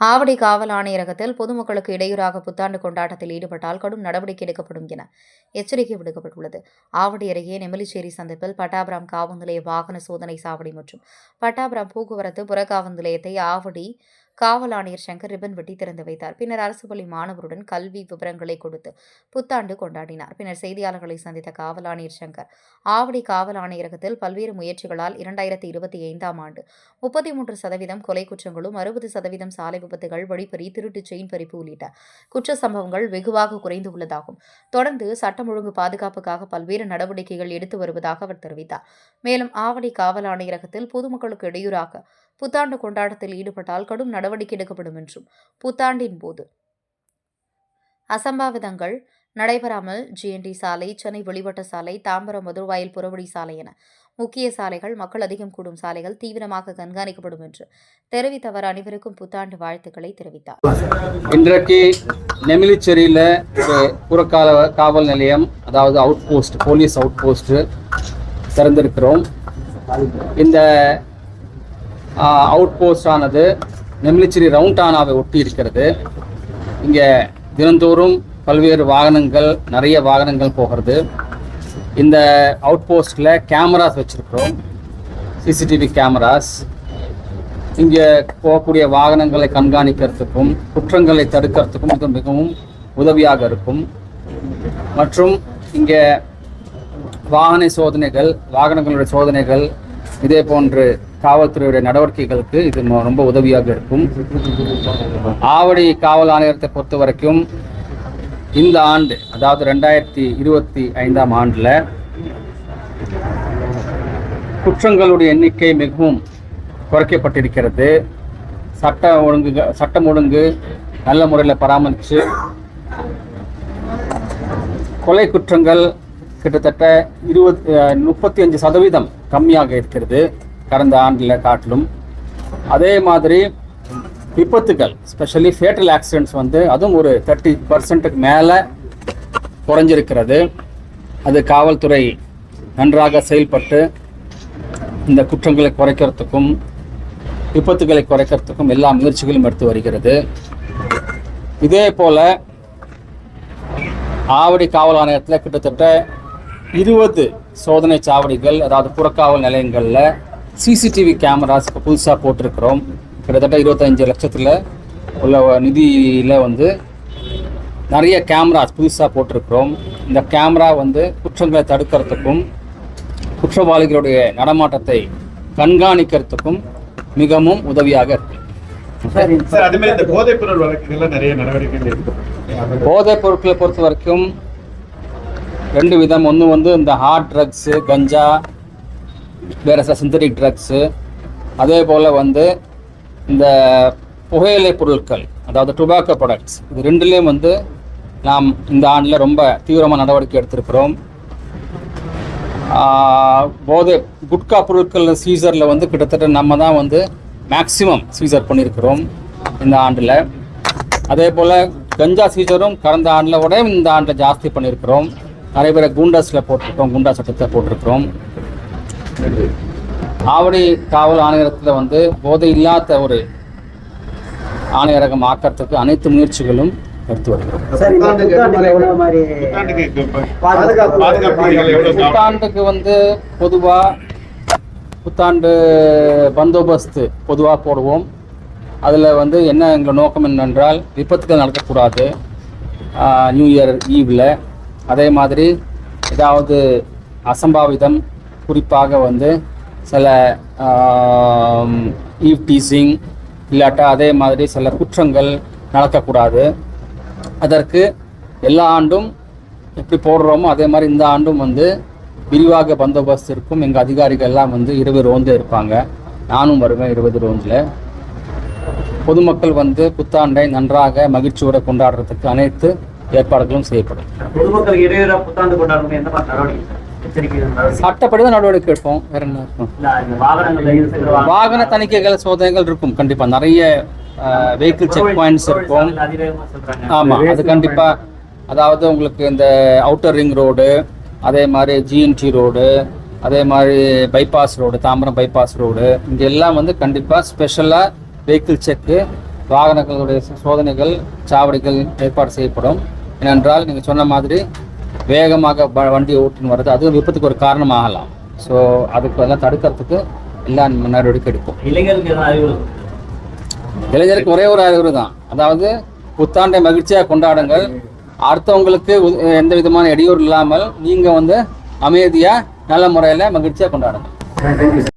ஆவடி காவல் ஆணையரகத்தில் பொதுமக்களுக்கு இடையூறாக புத்தாண்டு கொண்டாட்டத்தில் ஈடுபட்டால் கடும் நடவடிக்கை எடுக்கப்படும் என எச்சரிக்கை விடுக்கப்பட்டுள்ளது. ஆவடி அருகே நெமிலிச்சேரி சந்திப்பில் பட்டாபுரம் காவல் நிலைய வாகன சோதனை சாவடி மற்றும் பட்டாபுரம் போக்குவரத்து புறக்காவல் நிலையத்தை ஆவடி காவல் ஆணையர் சங்கர் ரிப்பன் வெட்டி திறந்து வைத்தார். பின்னர் அரசு பள்ளி மாணவருடன் கல்வி விவரங்களை கொடுத்து புத்தாண்டு கொண்டாடினார். பின்னர் செய்தியாளர்களை சந்தித்த காவல் ஆணையர் சங்கர் ஆவடி காவல் ஆணையரகத்தில் பல்வேறு முயற்சிகளால் இரண்டாயிரத்தி இருபத்தி ஐந்தாம் ஆண்டு முப்பத்தி மூன்று சதவீதம் கொலை குற்றங்களும் அறுபது சதவீதம் சாலை விபத்துகள் வழிப்பறி திருட்டு செயின் பறிப்பு உள்ளிட்ட குற்ற சம்பவங்கள் வெகுவாக குறைந்து உள்ளதாகும். தொடர்ந்து சட்டம் ஒழுங்கு பாதுகாப்புக்காக பல்வேறு நடவடிக்கைகள் எடுத்து வருவதாக அவர் தெரிவித்தார். மேலும் ஆவடி காவல் ஆணையரகத்தில் பொதுமக்களுக்கு இடையூறாக புத்தாண்டு கொண்டாட்டத்தில் ஈடுபட்டால் கடும் நடவடிக்கை எடுக்கப்படும் என்றும் புத்தாண்டின் போது. அசம்பாவிதங்கள் நடைபெறாமல் ஜிஎன்டி சாலை சென்னை வெளிவட்ட சாலை தாம்பரம் மதுரவாயில் புறவழி சாலை என முக்கிய சாலைகள் மக்கள் அதிகம் கூடும் சாலைகள் தீவிரமாக கண்காணிக்கப்படும் என்று தெரிவித்த அவர் அனைவருக்கும் புத்தாண்டு வாழ்த்துக்களை தெரிவித்தார். இன்றைக்கு நெமிலிச்சேரியில் ஒரு புறக்கால காவல் நிலையம் அதாவது out post police out post திறந்திருக்கிறோம். இந்த அவுட் போஸ்ட் ஆனது நெம்லிச்சிரி ரவுண்டானாவை ஒட்டி இருக்கிறது இங்கே தினந்தோறும் பல்வேறு வாகனங்கள் நிறைய வாகனங்கள் போகிறது. இந்த அவுட் போஸ்ட்டில் கேமராஸ் வச்சுருக்கிறோம் சிசிடிவி கேமராஸ் இங்கே போகக்கூடிய வாகனங்களை கண்காணிக்கிறதுக்கும் குற்றங்களை தடுக்கிறதுக்கும் இது மிகவும் உதவியாக இருக்கும். மற்றும் இங்கே வாகன சோதனைகள் வாகனங்களுடைய சோதனைகள் இதே போன்று காவல்துறையுடைய நடவடிக்கைகளுக்கு இது ரொம்ப உதவியாக இருக்கும். ஆவடி காவல் ஆணையத்தை பொறுத்த வரைக்கும் இந்த ஆண்டு அதாவது ரெண்டாயிரத்தி இருபத்தி ஐந்தாம் ஆண்டில் குற்றங்களுடைய எண்ணிக்கை மிகவும் குறைக்கப்பட்டிருக்கிறது. சட்ட ஒழுங்கு சட்டம் ஒழுங்கு நல்ல முறையில் பராமரித்து கொலை குற்றங்கள் கிட்டத்தட்ட இருபத் முப்பத்தி அஞ்சு சதவீதம் கம்மியாக இருக்கிறது. கடந்த ஆண்டில் காட்டிலும் அதே மாதிரி விபத்துக்கள் ஸ்பெஷலி ஃபேட்டல் ஆக்சிடென்ட்ஸ் வந்து அதுவும் ஒரு தேர்ட்டி பர்சன்ட்டுக்கு மேலே குறைஞ்சிருக்கிறது. அது காவல்துறை நன்றாக செயல்பட்டு இந்த குற்றங்களை குறைக்கிறதுக்கும் விபத்துகளை குறைக்கிறதுக்கும் எல்லா முயற்சிகளும் எடுத்து வருகிறது. இதே போல் ஆவடி காவல் ஆணையத்தில் கிட்டத்தட்ட இருபது சோதனை சாவடிகள் அதாவது புறக்காவல் நிலையங்களில் சிசிடிவி கேமராஸ் இப்போ புதுசாக போட்டிருக்கிறோம். கிட்டத்தட்ட இருபத்தஞ்சு லட்சத்தில் உள்ள நிதியில் வந்து நிறைய கேமராஸ் புதுசாக போட்டிருக்கிறோம். இந்த கேமரா வந்து குற்றங்களை தடுக்கிறதுக்கும் குற்றவாளிகளுடைய நடமாட்டத்தை கண்காணிக்கிறதுக்கும் மிகவும் உதவியாக இருக்கு. போதைப் பொருட்களை பொறுத்த வரைக்கும் ரெண்டு விதம். ஒன்று வந்து இந்த ஹார்ட் ட்ரக்ஸு கஞ்சா வேறு சில சிந்தட்டிக் ட்ரக்ஸு அதே போல் வந்து இந்த புகையிலை பொருட்கள் அதாவது டுபாக்கோ ப்ராடக்ட்ஸ் இது ரெண்டுலேயும் வந்து நாம் இந்த ஆண்டில் ரொம்ப தீவிரமாக நடவடிக்கை எடுத்திருக்கிறோம். போதை குட்கா பொருட்கள் சீசரில் வந்து கிட்டத்தட்ட நம்ம தான் வந்து மேக்சிமம் சீசர் பண்ணியிருக்கிறோம் இந்த ஆண்டில். அதே போல் கஞ்சா சீசரும் கடந்த ஆண்டில் விட இந்த ஆண்டில் ஜாஸ்தி பண்ணியிருக்கிறோம். நிறைய பேரை குண்டாஸில் போட்டிருக்கோம் குண்டா சட்டத்தை போட்டிருக்கிறோம். ஆவடி காவல் ஆணையரத்தில் வந்து போதை இல்லாத ஒரு ஆணையரகம் ஆக்கிறதுக்கு அனைத்து முயற்சிகளும் எடுத்து வருகிறோம் புத்தாண்டுக்கு வந்து பொதுவாக புத்தாண்டு பந்தோபஸ்து பொதுவாக போடுவோம். அதில் வந்து என்ன எங்கள் நோக்கம் என்னென்றால் விபத்துகள் நடக்கக்கூடாது. நியூ இயர் ஈவில். அதே மாதிரி ஏதாவது அசம்பாவிதம் குறிப்பாக வந்து சில ஈவ் டீசிங் இல்லாட்டா அதே மாதிரி சில குற்றங்கள் நடக்கக்கூடாது. அதற்கு எல்லா ஆண்டும் எப்படி போடுறோமோ அதே மாதிரி இந்த ஆண்டும் வந்து விரிவாக பந்தோபஸ்து இருக்கும். எங்கள் அதிகாரிகள் எல்லாம் வந்து இருபது ரோந்து இருப்பாங்க. நானும் வருவேன் இருபது ரோந்தில். பொதுமக்கள் வந்து புத்தாண்டை நன்றாக மகிழ்ச்சியோட கொண்டாடுறதுக்கு அனைத்து ஏற்பாடுகளும் செய்யப்படும். பொதுமக்கள் இடையூறா புத்தாண்டு கொண்டாடுறது எந்த மாதிரி நடவடிக்கை? சட்டப்படி தான் நடவடிக்கை எடுப்போம். வேற என்ன வாகன தணிக்கைகள் சோதனைகள் இருக்கும். கண்டிப்பாக நிறைய வெஹிக்கிள் செக் பாயிண்ட்ஸ் இருக்கும். ஆமாம் அது கண்டிப்பாக அதாவது உங்களுக்கு இந்த அவுட்டர் ரிங் ரோடு அதே மாதிரி ஜிஎன்டி ரோடு அதே மாதிரி bypass road Tambaram bypass road இங்கே எல்லாம் வந்து கண்டிப்பாக ஸ்பெஷலாக வெஹிக்கிள் செக்கு வாகனங்களுடைய சோதனைகள் சாவடிகள் ஏற்பாடு செய்யப்படும். ஏனென்றால் நீங்கள் சொன்ன மாதிரி வேகமாக வண்டியை ஓட்டின்னு வர்றது அதுவும் விபத்துக்கு ஒரு காரணமாகலாம். ஸோ அதுக்கு எல்லாம் தடுக்கிறதுக்கு எல்லா நடவடிக்கை எடுப்போம். இளைஞருக்கு ஒரே ஒரு அறிவுரை தான். அதாவது புத்தாண்டை மகிழ்ச்சியாக கொண்டாடுங்கள். அடுத்தவங்களுக்கு எந்த விதமான இடையூறு இல்லாமல் நீங்கள் வந்து அமைதியாக நல்ல முறையில் மகிழ்ச்சியாக கொண்டாடுங்க